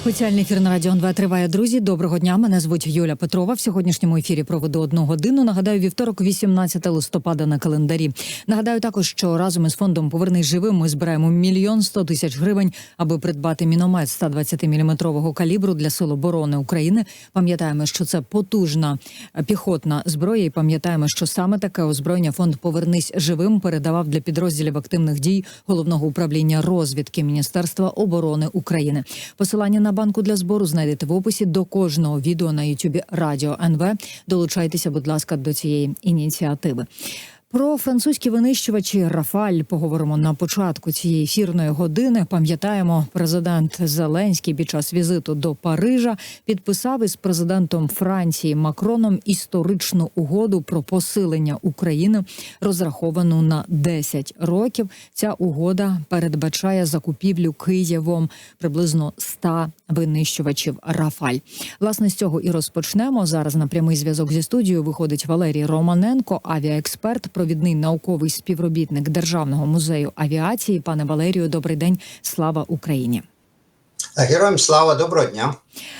Спеціальний ефір на радіо 2 триває. Друзі, доброго дня. Мене звуть Юля Петрова. В сьогоднішньому ефірі проведу одну годину. Нагадаю, вівторок, 18 листопада на календарі. Нагадаю також, що разом із фондом Повернись живим ми збираємо мільйон сто тисяч гривень, аби придбати міномет 120 міліметрового калібру для сил оборони України. Пам'ятаємо, що це потужна піхотна зброя, і пам'ятаємо, що саме таке озброєння фонд Повернись живим передавав для підрозділів активних дій головного управління розвідки Міністерства оборони України. Посилання на банку для збору знайдете в описі до кожного відео на Ютубі Радіо НВ. Долучайтеся, будь ласка, до цієї ініціативи. Про французькі винищувачі Рафаль поговоримо на початку цієї ефірної години. Пам'ятаємо, президент Зеленський під час візиту до Парижа підписав із президентом Франції Макроном історичну угоду про посилення України, розраховану на 10 років. Ця угода передбачає закупівлю Києвом приблизно 100 винищувачів Рафаль. Власне з цього і розпочнемо. Зараз на прямий зв'язок зі студією виходить Валерій Романенко, авіаексперт, провідний науковий співробітник Державного музею авіації. Пане Валерію, добрий день. Слава Україні. Героям слава, доброго дня.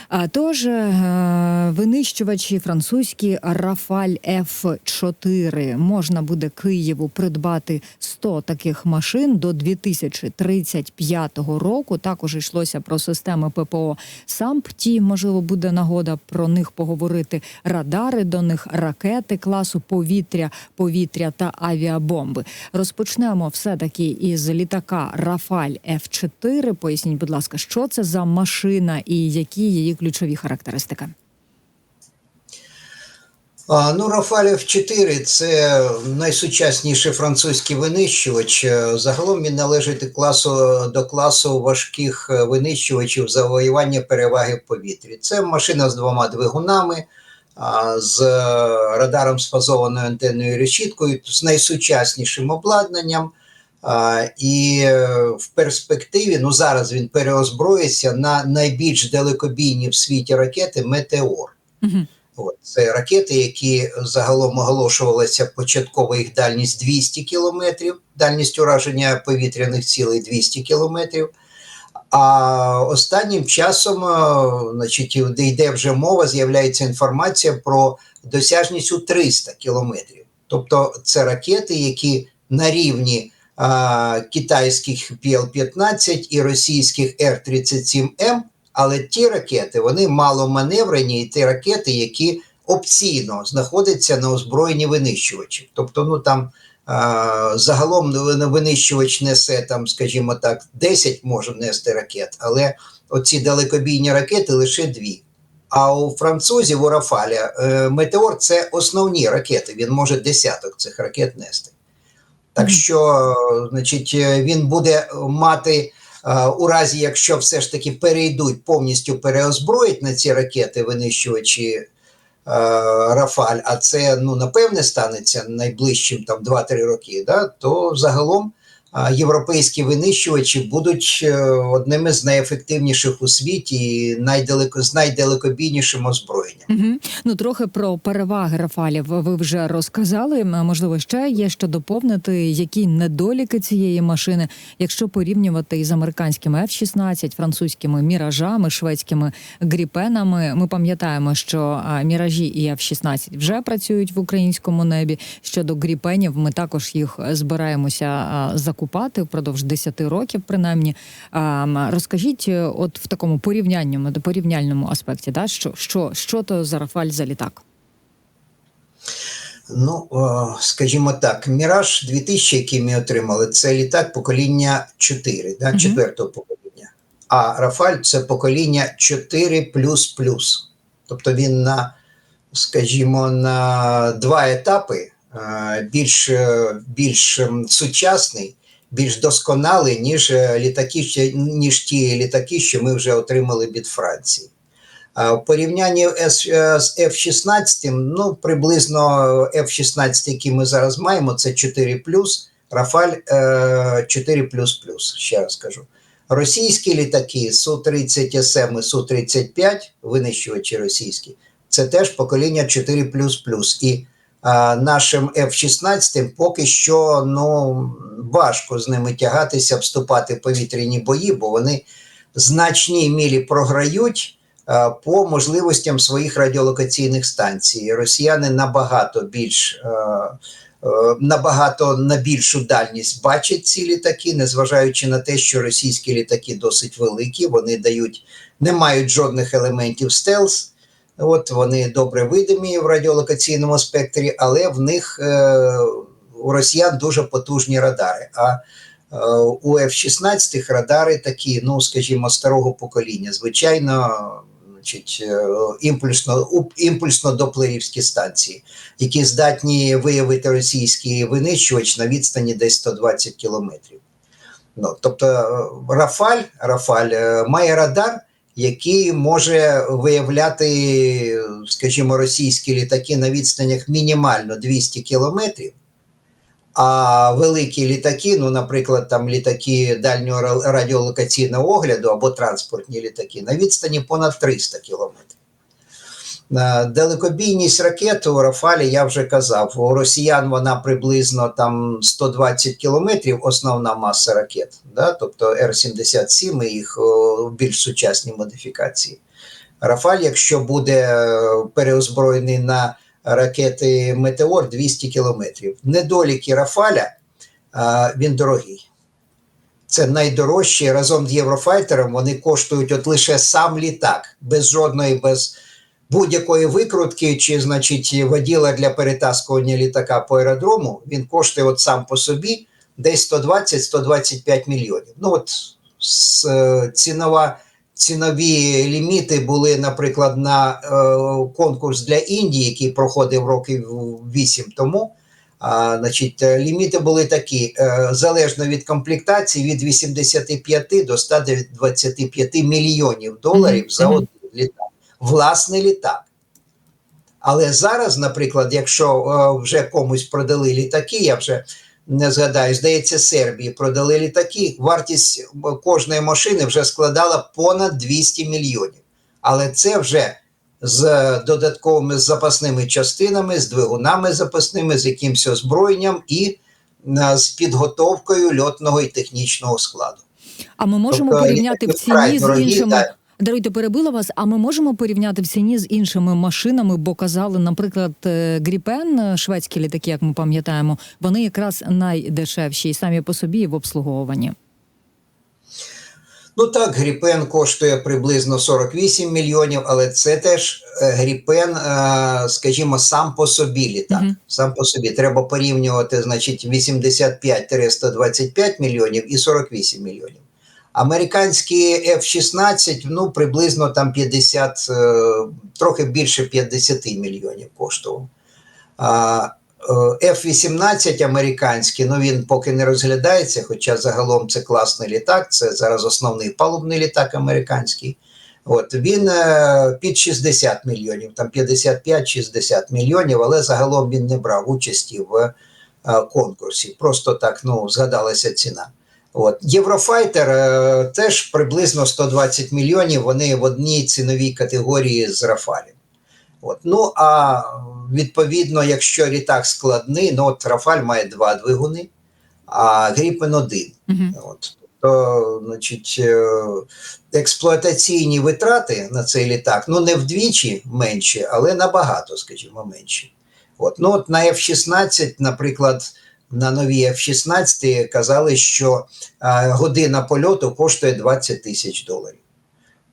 А тож е, винищувачі французькі Рафаль Ф4 можна буде Києву придбати 100 таких машин до 2035 року. Також йшлося про системи ППО САМПТІ. Можливо, буде нагода про них поговорити. Радари до них, ракети класу повітря, повітря та авіабомби. Розпочнемо все таки із літака Рафаль Ф4. Поясніть, будь ласка, що це за машина і які її ключові характеристики? Ну, Рафалів 4 це найсучасніший французький винищувач. Е, Загалом він належить до класу, до класу важких е, винищувачів завоювання переваги в повітрі. Це машина з двома двигунами, з е, радаром з фазованою антенною решіткою, з найсучаснішим обладнанням. І е, в перспективі, ну зараз він переозброїться на найбільш далекобійні в світі ракети Метеор. Угу. От, це ракети, які загалом оголошувалися початкова їх дальність 200 кілометрів, дальність ураження повітряних цілей 200 кілометрів. А останнім часом, е, значить, де йде вже мова, з'являється інформація про досяжність у 300 кілометрів. Тобто це ракети, які на рівні а, китайських ПЛ-15 і російських Р-37М, але ті ракети вони маломаневрені, і ті ракети, які опційно знаходяться на озброєнні винищувачів. Тобто, ну там а, загалом винищувач несе там, скажімо так, 10 може нести ракет, але оці далекобійні ракети лише дві. А у французів у Рафаля е, Метеор це основні ракети. Він може десяток цих ракет нести. Так що, значить, е, він буде мати е, у разі, якщо все ж таки перейдуть повністю переозброїть на ці ракети винищувачі е, Рафаль, а це ну напевне станеться найближчим там 2-3 роки, да, то загалом європейські винищувачі будуть е, одними з найефективніших у світі і найдалеко з найдалекобійнішим озброєнням. Угу. Ну трохи про переваги Рафалів ви вже розказали. Можливо, ще є що доповнити, які недоліки цієї машини, якщо порівнювати із американськими F-16, французькими міражами, шведськими гріпенами. Ми пам'ятаємо, що міражі і F-16 вже працюють в українському небі. Щодо гріпенів, ми також їх збираємося а, закупати впродовж 10 років, принаймні. Розкажіть, е, от в такому порівнянному порівняльному аспекті, да, що, що, що то за Рафаль за літак? Ну, скажімо так, Міраж 2000, який ми отримали, це літак покоління 4, да, четвертого покоління. А Рафаль це покоління 4 Тобто він на, скажімо, на два етапи е, більш, е, більш сучасний, більш досконалий, ніж е, літаки, ніж ті літаки, що ми вже отримали від Франції. В порівнянні з е, з F-16, ну приблизно F-16, який ми зараз маємо, це 4 Рафаль е, 4 ще раз кажу. Російські літаки Су-30 СМ і Су-35, винищувачі російські, це теж покоління 4 І нашим F-16 поки що ну, важко з ними тягатися, вступати в повітряні бої, бо вони в значній мірі програють по можливостям своїх радіолокаційних станцій. Росіяни набагато більш. Набагато на більшу дальність бачать ці літаки, незважаючи на те, що російські літаки досить великі, вони дають, не мають жодних елементів стелс. От вони добре видимі в радіолокаційному спектрі, але в них е, у росіян дуже потужні радари. А е, у F-16 радари такі, ну скажімо, старого покоління. Звичайно, значить, е, імпульсно, імпульсно-доплерівські станції, які здатні виявити російський винищувач на відстані десь 120 кілометрів. Ну, тобто Рафаль, Рафаль має радар, який може виявляти, скажімо, російські літаки на відстанях мінімально 200 кілометрів. А великі літаки, ну, наприклад, там літаки дальнього радіолокаційного огляду або транспортні літаки, на відстані понад 300 кілометрів. Е, Далекобійність ракет у Рафалі я вже казав. У росіян вона приблизно там 120 кілометрів, основна маса ракет, да? тобто Р-77 і їх більш сучасні модифікації. Рафаль, якщо буде е, переозброєний на ракети Метеор 200 кілометрів. Недоліки Рафаля він дорогий. Це найдорожчі разом з Єврофайтером. Вони коштують от лише сам літак, без жодної, без будь-якої викрутки, чи, значить, воділа для перетаскування літака по аеродрому. Він коштує от сам по собі десь 120-125 мільйонів. Ну от е, цінова цінові ліміти були, наприклад, на е, конкурс для Індії, який проходив років 8 тому. А, значить, ліміти були такі: е, залежно від комплектації, від 85 до 125 мільйонів доларів Мгм, за мгм. один літак. Власний літак. Але зараз, наприклад, якщо е, вже комусь продали літаки, я вже не згадаю, здається, Сербії продали літаки, вартість е, кожної машини вже складала понад 200 мільйонів. Але це вже з додатковими запасними частинами, з двигунами запасними, з якимось озброєнням і е, з підготовкою льотного і технічного складу. А ми можемо Тобто, порівняти в ціні з іншими. так. Даруйте, перебила вас. А ми можемо порівняти в ціні з іншими машинами, бо казали, наприклад, е, Гріпен, е, шведські літаки, як ми пам'ятаємо, вони якраз найдешевші і самі по собі і в обслуговуванні. Ну так, Гріпен коштує приблизно 48 мільйонів, але це теж е, Гріпен, скажімо, сам по собі літак. Мгм. Сам по собі треба порівнювати, значить, 85-125 мільйонів і 48 мільйонів. Американські F-16, ну, приблизно там 50, е, трохи більше 50 мільйонів коштував. Е, F-18 американський, ну він поки не розглядається, хоча загалом це класний літак, це зараз основний палубний літак американський. От він е, під 60 мільйонів, там 55-60 мільйонів, але загалом він не брав участі в конкурсі. Просто так ну, згадалася ціна. От. Єврофайтер е, теж приблизно 120 мільйонів. Вони в одній ціновій категорії з Рафалем. От. Ну а відповідно, якщо літак складний, ну от Рафаль має два двигуни, а Гріпен один. Угу. От. То, значить, е, експлуатаційні витрати на цей літак ну не вдвічі менші, але набагато, скажімо, менші. От. Ну, от на F-16, наприклад, на новій F-16 казали, що е, година польоту коштує 20 тисяч доларів.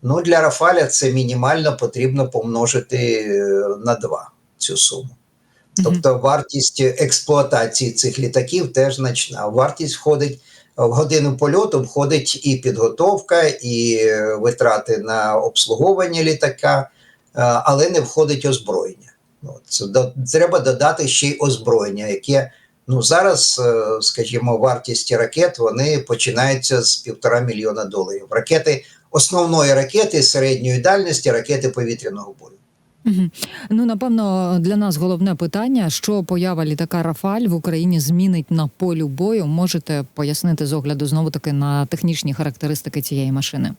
Ну, для Рафаля це мінімально потрібно помножити е, на 2 цю суму. Тобто вартість експлуатації цих літаків теж значна. Вартість входить в годину польоту, входить і підготовка, і е, витрати на обслуговування літака, але не входить озброєння. От, треба додати ще й озброєння, яке ну зараз, е, скажімо, вартість ракет вони починаються з півтора мільйона доларів. Ракети основної ракети середньої дальності, ракети повітряного бою. Угу. Ну напевно, для нас головне питання, що поява літака Рафаль в Україні змінить на полю бою. Можете пояснити з огляду знову таки на технічні характеристики цієї машини?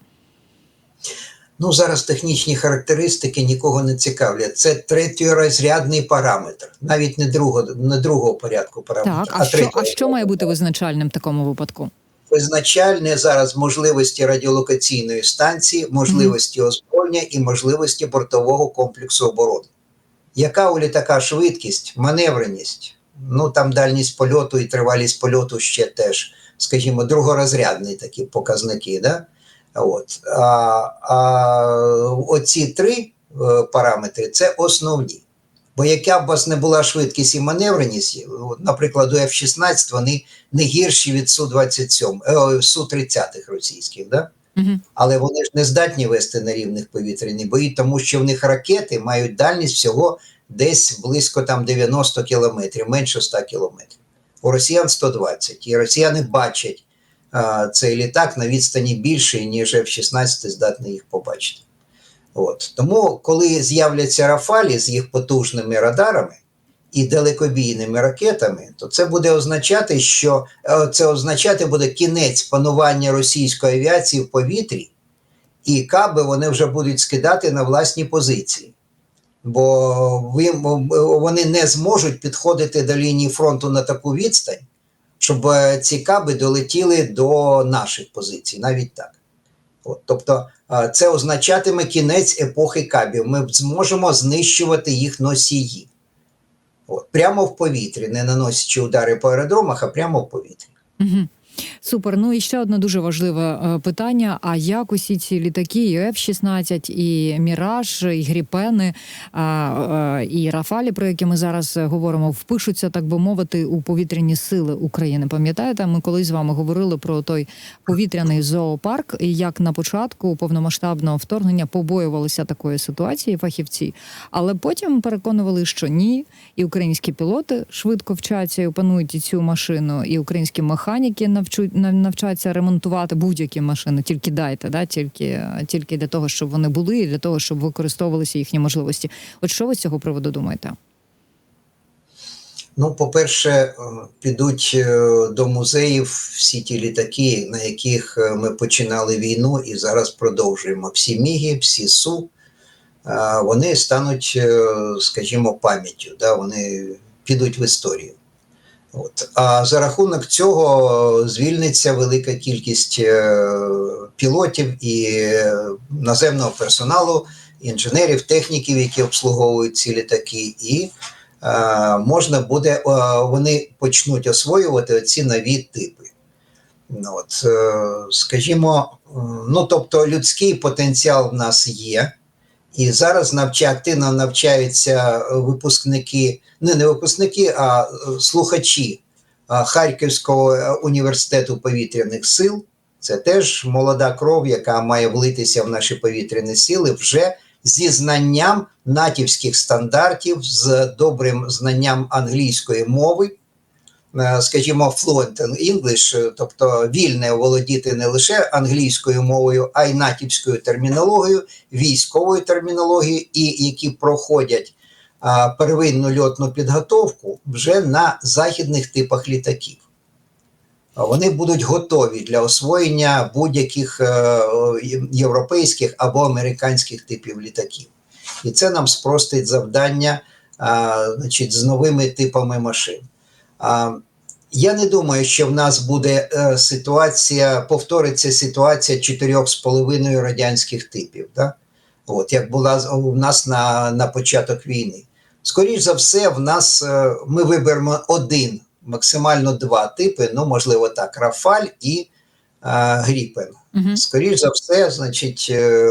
Ну, зараз технічні характеристики нікого не цікавлять. Це третьорозрядний параметр, навіть не другого, не другого порядку параметр. Так, а що, а що має бути визначальним в такому випадку? визначальне зараз можливості радіолокаційної станції, можливості озброєння і можливості бортового комплексу оборони. Яка у літака швидкість, маневреність? Ну там дальність польоту і тривалість польоту ще теж, скажімо, другорозрядні такі показники. Да? От. А, а оці три е, параметри це основні. Бо яка б у вас не була швидкість і маневреність, наприклад, у F-16 вони не гірші від Су-27, е, Су-30 російських, да? Угу. але вони ж не здатні вести на рівних повітряні бої, тому що в них ракети мають дальність всього десь близько там 90 кілометрів, менше 100 кілометрів. У росіян 120. І росіяни бачать цей літак на відстані більшої, ніж F-16 здатний їх побачити. От. Тому, коли з'являться Рафалі з їх потужними радарами і далекобійними ракетами, то це буде означати, що е, це означати буде кінець панування російської авіації в повітрі, і каби вони вже будуть скидати на власні позиції. Бо вони не зможуть підходити до лінії фронту на таку відстань, щоб е, ці каби долетіли до наших позицій, навіть так. От, тобто це означатиме кінець епохи кабів. Ми зможемо знищувати їх носії. От, прямо в повітрі, не наносячи удари по аеродромах, а прямо в повітрі. Угу. Супер. Ну і ще одне дуже важливе е, питання: а як усі ці літаки, і F-16, і Міраж, і Гріпени, е, і Рафалі, про які ми зараз говоримо, впишуться, так би мовити, у повітряні сили України? Пам'ятаєте, ми колись з вами говорили про той повітряний зоопарк, і як на початку повномасштабного вторгнення побоювалися такої ситуації фахівці, але потім переконували, що ні, і українські пілоти швидко вчаться і опанують цю машину, і українські механіки навчуть нав- навчаться ремонтувати будь-які машини. Тільки дайте, да, тільки, тільки для того, щоб вони були, і для того, щоб використовувалися їхні можливості. От що ви з цього приводу думаєте? Ну, по-перше, е, підуть е, до музеїв всі ті літаки, на яких е, ми починали війну і зараз продовжуємо. Всі міги, всі су, вони стануть, скажімо, пам'яттю, да? вони підуть в історію. От. А за рахунок цього звільниться велика кількість е, пілотів і наземного персоналу, інженерів, техніків, які обслуговують ці літаки, і е, можна буде, е, вони почнуть освоювати ці нові типи. От, е, скажімо, ну тобто людський потенціал в нас є. І зараз навча, активно навчаються випускники, не, не випускники, а е, слухачі е, Харківського е, університету повітряних сил. Це теж молода кров, яка має влитися в наші повітряні сили вже зі знанням натівських стандартів, з добрим знанням англійської мови, е, скажімо, fluent in English, е, тобто вільне володіти не лише англійською мовою, а й натівською термінологією, військовою термінологією, і які проходять первинну льотну підготовку вже на західних типах літаків. Вони будуть готові для освоєння будь-яких е, європейських або американських типів літаків. І це нам спростить завдання значить, з новими типами машин. Я не думаю, що в нас буде е, ситуація, повториться ситуація чотирьох з половиною радянських типів, да? От, як була у нас на, на початок війни. Скоріше за все, в нас е, ми виберемо один, максимально два типи, ну, можливо, так, Рафаль і е, Гріпен. Угу. Скоріше за все, значить, е,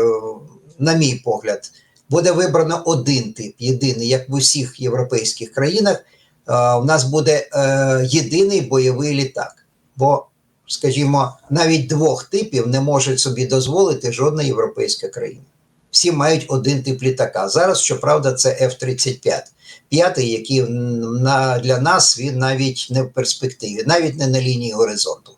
на мій погляд, буде вибрано один тип, єдиний, як в усіх європейських країнах. Е, У нас буде е, єдиний бойовий літак. Бо, скажімо, навіть двох типів не може собі дозволити жодна європейська країна. Всі мають один тип літака. Зараз, щоправда, це F-35. П'ятий, який на, для нас він навіть не в перспективі, навіть не на лінії горизонту.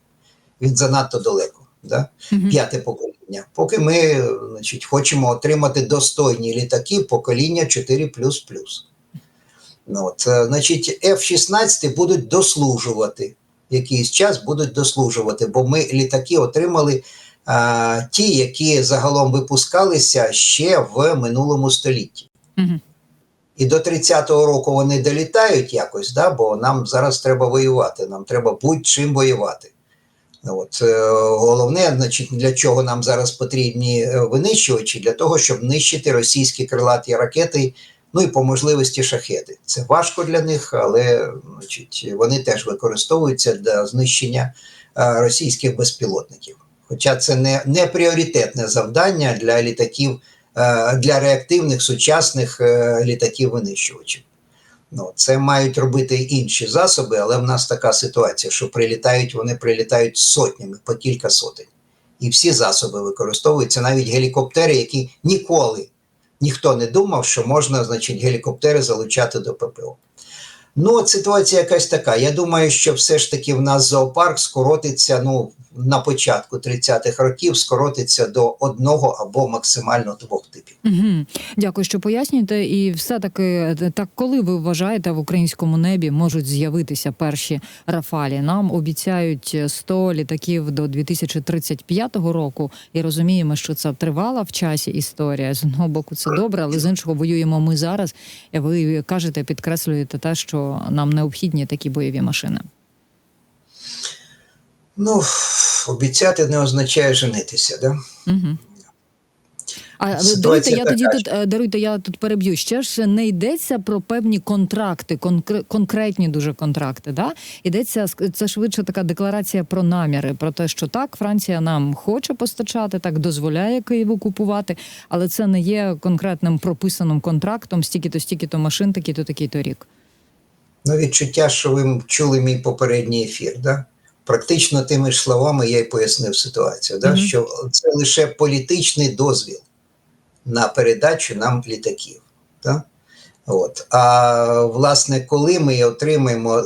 Він занадто далеко. Да? п'яте покоління. Поки ми значить, хочемо отримати достойні літаки покоління 4. Ну, от, е, значить, F-16 будуть дослужувати. Якийсь час будуть дослужувати, бо ми літаки отримали е, ті, які загалом випускалися ще в минулому столітті. Угу. І до 30-го року вони долітають якось, да, бо нам зараз треба воювати, нам треба будь-чим воювати. От, е, головне, значить, для чого нам зараз потрібні е, винищувачі? Для того, щоб нищити російські крилаті ракети, ну і по можливості шахети. Це важко для них, але значить, вони теж використовуються для знищення російських безпілотників. Хоча це не, не пріоритетне завдання для літаків, для реактивних сучасних е, літаків-винищувачів. Ну, це мають робити інші засоби, але в нас така ситуація, що прилітають, вони прилітають сотнями, по кілька сотень. І всі засоби використовуються, навіть гелікоптери, які ніколи ніхто не думав, що можна, значить, гелікоптери залучати до ППО. Ну, от ситуація якась така. Я думаю, що все ж таки в нас зоопарк скоротиться ну, на початку 30-х років, скоротиться до одного або максимально двох типів. Угу. Дякую, що пояснюєте. І все таки, е, так коли ви вважаєте в українському небі можуть з'явитися перші рафалі? Нам обіцяють 100 літаків до 2035 року, і розуміємо, що це тривала в часі історія. З одного боку, це добре, але з іншого воюємо ми зараз. Ви кажете, підкреслюєте те, що нам необхідні такі бойові машини. Ну, обіцяти не означає женитися, да? Угу. А даруйте, я тоді тут е, даруйте, я тут переб'ю. Ще ж не йдеться про певні контракти, конкре- конкретні дуже контракти. Да? Йдеться це швидше така декларація про наміри, про те, що так, Франція нам хоче постачати, так дозволяє Києву купувати, але це не є конкретним прописаним контрактом, стільки-то, стільки-то машин, такий-то, такий-то рік. Ну, відчуття, що ви чули мій попередній ефір, да? Практично тими ж словами я й пояснив ситуацію, да? Мгм. що це лише політичний дозвіл на передачу нам літаків. Да? От. А власне, коли ми отримаємо, е,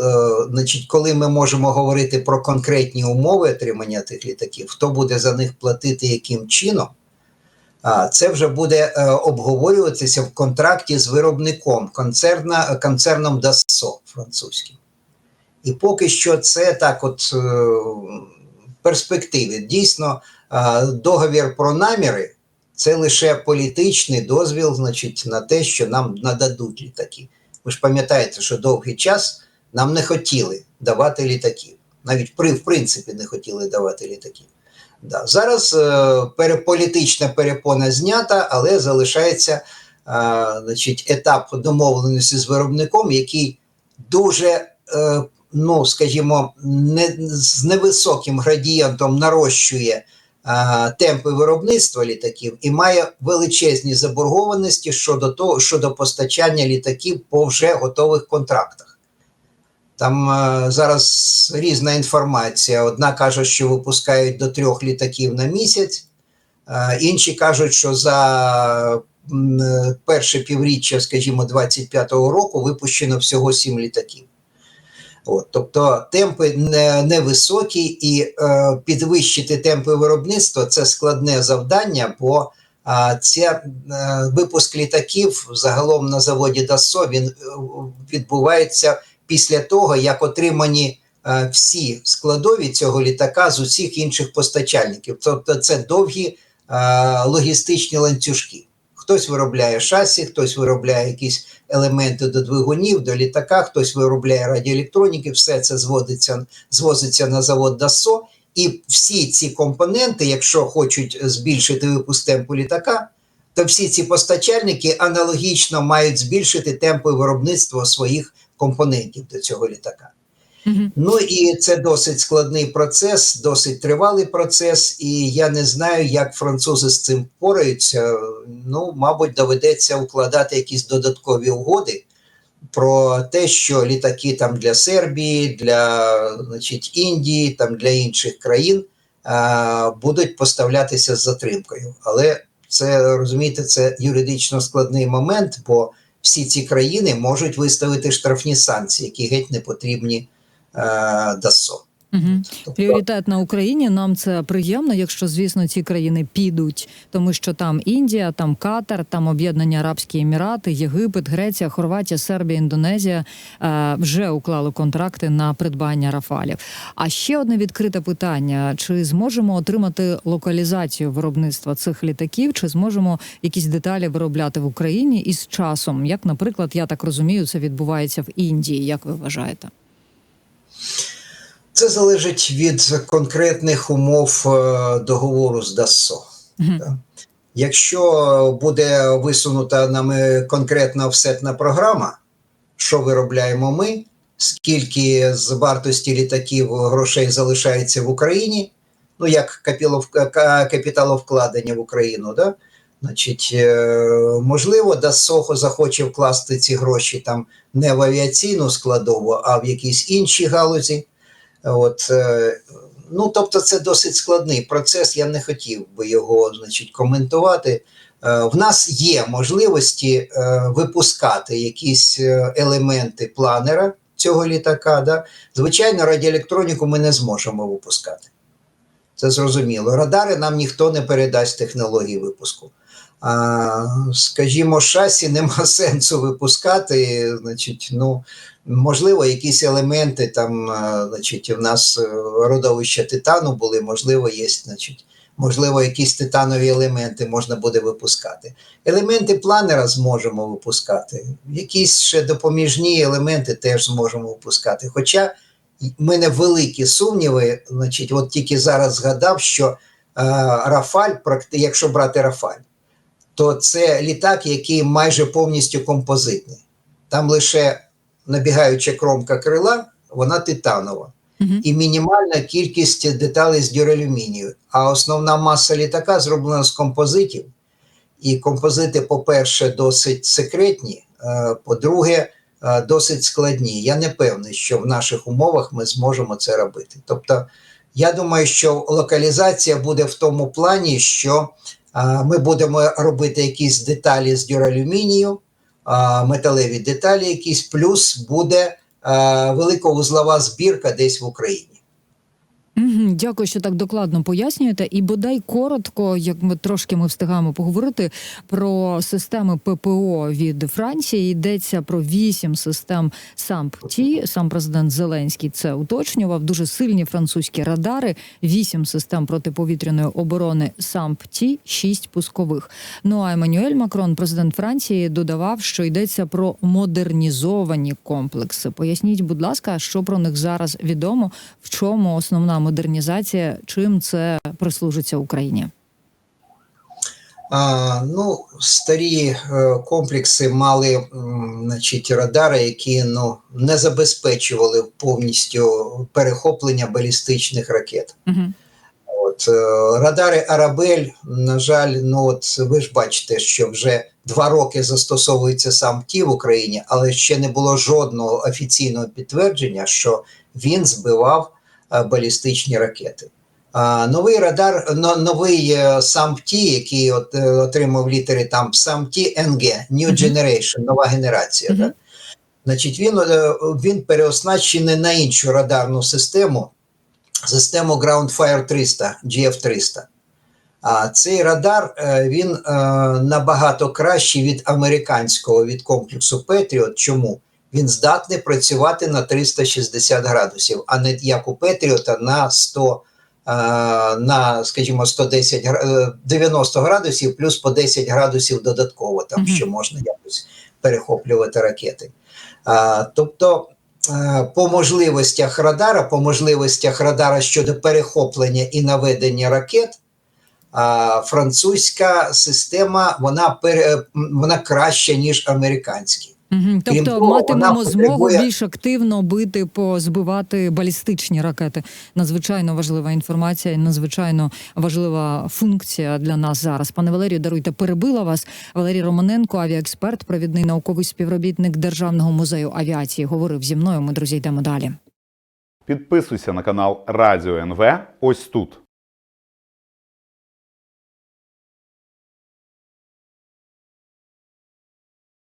значить, коли ми можемо говорити про конкретні умови отримання тих літаків, хто буде за них платити яким чином, це вже буде е, обговорюватися в контракті з виробником концерна, концерном Dassault французьким. І поки що це так, от е, перспективи. Дійсно, е, договір про наміри це лише політичний дозвіл, значить, на те, що нам нададуть літаки. Ви ж пам'ятаєте, що довгий час нам не хотіли давати літаків. Навіть в принципі не хотіли давати літаків. Да. Зараз е, політична перепона знята, але залишається е, значить, етап домовленості з виробником, який дуже, е, ну скажімо, не, з невисоким градієнтом нарощує е, темпи виробництва літаків і має величезні заборгованості щодо того, щодо постачання літаків по вже готових контрактах. Там е, зараз різна інформація. Одна каже, що випускають до трьох літаків на місяць, е, інші кажуть, що за е, перше півріччя, скажімо, 25-го року випущено всього сім літаків. От, тобто темпи не- невисокі, і е, підвищити темпи виробництва це складне завдання, бо а, ця е, випуск літаків загалом на заводі Dassault він е, відбувається після того, як отримані е, всі складові цього літака з усіх інших постачальників. Тобто це довгі е, логістичні ланцюжки. Хтось виробляє шасі, хтось виробляє якісь елементи до двигунів, до літака, хтось виробляє радіоелектроніки, все це зводиться, звозиться на завод Dassault. І всі ці компоненти, якщо хочуть збільшити випуск темпу літака, то всі ці постачальники аналогічно мають збільшити темпи виробництва своїх компонентів до цього літака. Угу. Ну і це досить складний процес, досить тривалий процес, і я не знаю, як французи з цим впораються. Ну, мабуть, доведеться укладати якісь додаткові угоди про те, що літаки там для Сербії, для значить, Індії, там для інших країн а, будуть поставлятися з затримкою. Але це розумієте, це юридично складний момент, бо всі ці країни можуть виставити штрафні санкції, які геть не потрібні е, Dassault. Угу. Пріоритет на Україні. Нам це приємно, якщо звісно ці країни підуть, тому що там Індія, там Катар, там Об'єднані Арабські Емірати, Єгипет, Греція, Хорватія, Сербія, Індонезія е, вже уклали контракти на придбання рафалів. А ще одне відкрите питання: чи зможемо отримати локалізацію виробництва цих літаків, чи зможемо якісь деталі виробляти в Україні із часом? Як, наприклад, я так розумію, це відбувається в Індії. Як ви вважаєте? Це залежить від конкретних умов е, договору з ДАСО. Якщо буде висунута нами конкретна офсетна програма, що виробляємо ми, скільки з вартості літаків грошей залишається в Україні, ну як капіталовкладення в Україну, да? Значить, е, можливо, ДАСО захоче вкласти ці гроші там не в авіаційну складову, а в якісь інші галузі. От, е, ну, тобто, це досить складний процес. Я не хотів би його значить, коментувати. Е, В нас є можливості е, випускати якісь елементи планера цього літака. Да? Звичайно, радіоелектроніку ми не зможемо випускати. Це зрозуміло. Радари нам ніхто не передасть технології випуску. Скажімо, шасі нема сенсу випускати. Значить, ну, можливо, якісь елементи там, е, значить, в нас е, родовища титану були, можливо, є, значить, можливо, якісь титанові елементи можна буде випускати. Елементи планера зможемо випускати, якісь ще допоміжні елементи теж зможемо випускати. Хоча в мене великі сумніви, значить, от тільки зараз згадав, що е, Рафаль, якщо брати Рафаль, то це літак, який майже повністю композитний. Там лише набігаюча кромка крила, вона титанова. Мгм. І мінімальна кількість деталей з дюралюмінію. А основна маса літака зроблена з композитів. І композити, по-перше, досить секретні, е, по-друге, е, досить складні. Я не певний, що в наших умовах ми зможемо це робити. Тобто, я думаю, що локалізація буде в тому плані, що ми будемо робити якісь деталі з дюралюмінію, металеві деталі, якісь, плюс буде великовузлова збірка десь в Україні. Дякую, що так докладно пояснюєте. І бодай коротко, як ми трошки ми встигаємо поговорити про системи ППО від Франції. Йдеться про вісім систем САМП-Ті. Сам президент Зеленський це уточнював. Дуже сильні французькі радари, вісім систем протиповітряної оборони САМП-Ті, шість пускових. Ну а Еммануель Макрон, президент Франції, додавав, що йдеться про модернізовані комплекси. Поясніть, будь ласка, що про них зараз відомо, в чому основна модернізація, чим це прислужиться Україні? А, ну, старі е, комплекси мали м, значить, радари, які ну, не забезпечували повністю перехоплення балістичних ракет. Угу. От, е, радари Арабель, на жаль, ну от ви ж бачите, що вже два роки застосовується сам ті в Україні, але ще не було жодного офіційного підтвердження, що він збивав балістичні ракети. Новий радар, новий е, САМ-Ті, який от, е, отримав літери там САМ-Ті НГ, New. Generation, нова генерація. Мгм. Да? Значить, він, е, він переоснащений на іншу радарну систему, систему Ground Fire 300, GF300. А цей радар він набагато кращий від американського від комплексу Patriot. Чому? Він здатний працювати на 360 градусів, а не як у Петріота на 100, е, на, скажімо, 110 е, 90 градусів, плюс по 10 градусів додатково, там Мгм. ще можна якось перехоплювати ракети. А, тобто, е, по можливостях радара, по можливостях радара щодо перехоплення і наведення ракет, а, французька система вона пере, м, вона краща, ніж американська. Угу. Тобто того, матимемо змогу потребує- більш активно бити по збивати балістичні ракети. Надзвичайно важлива інформація, і надзвичайно важлива функція для нас зараз. Пане Валерію, даруйте, перебила вас. Валерій Романенко, авіаексперт, провідний науковий співробітник Державного музею авіації, говорив зі мною. Ми друзі йдемо далі. Підписуйся на канал Радіо НВ ось тут.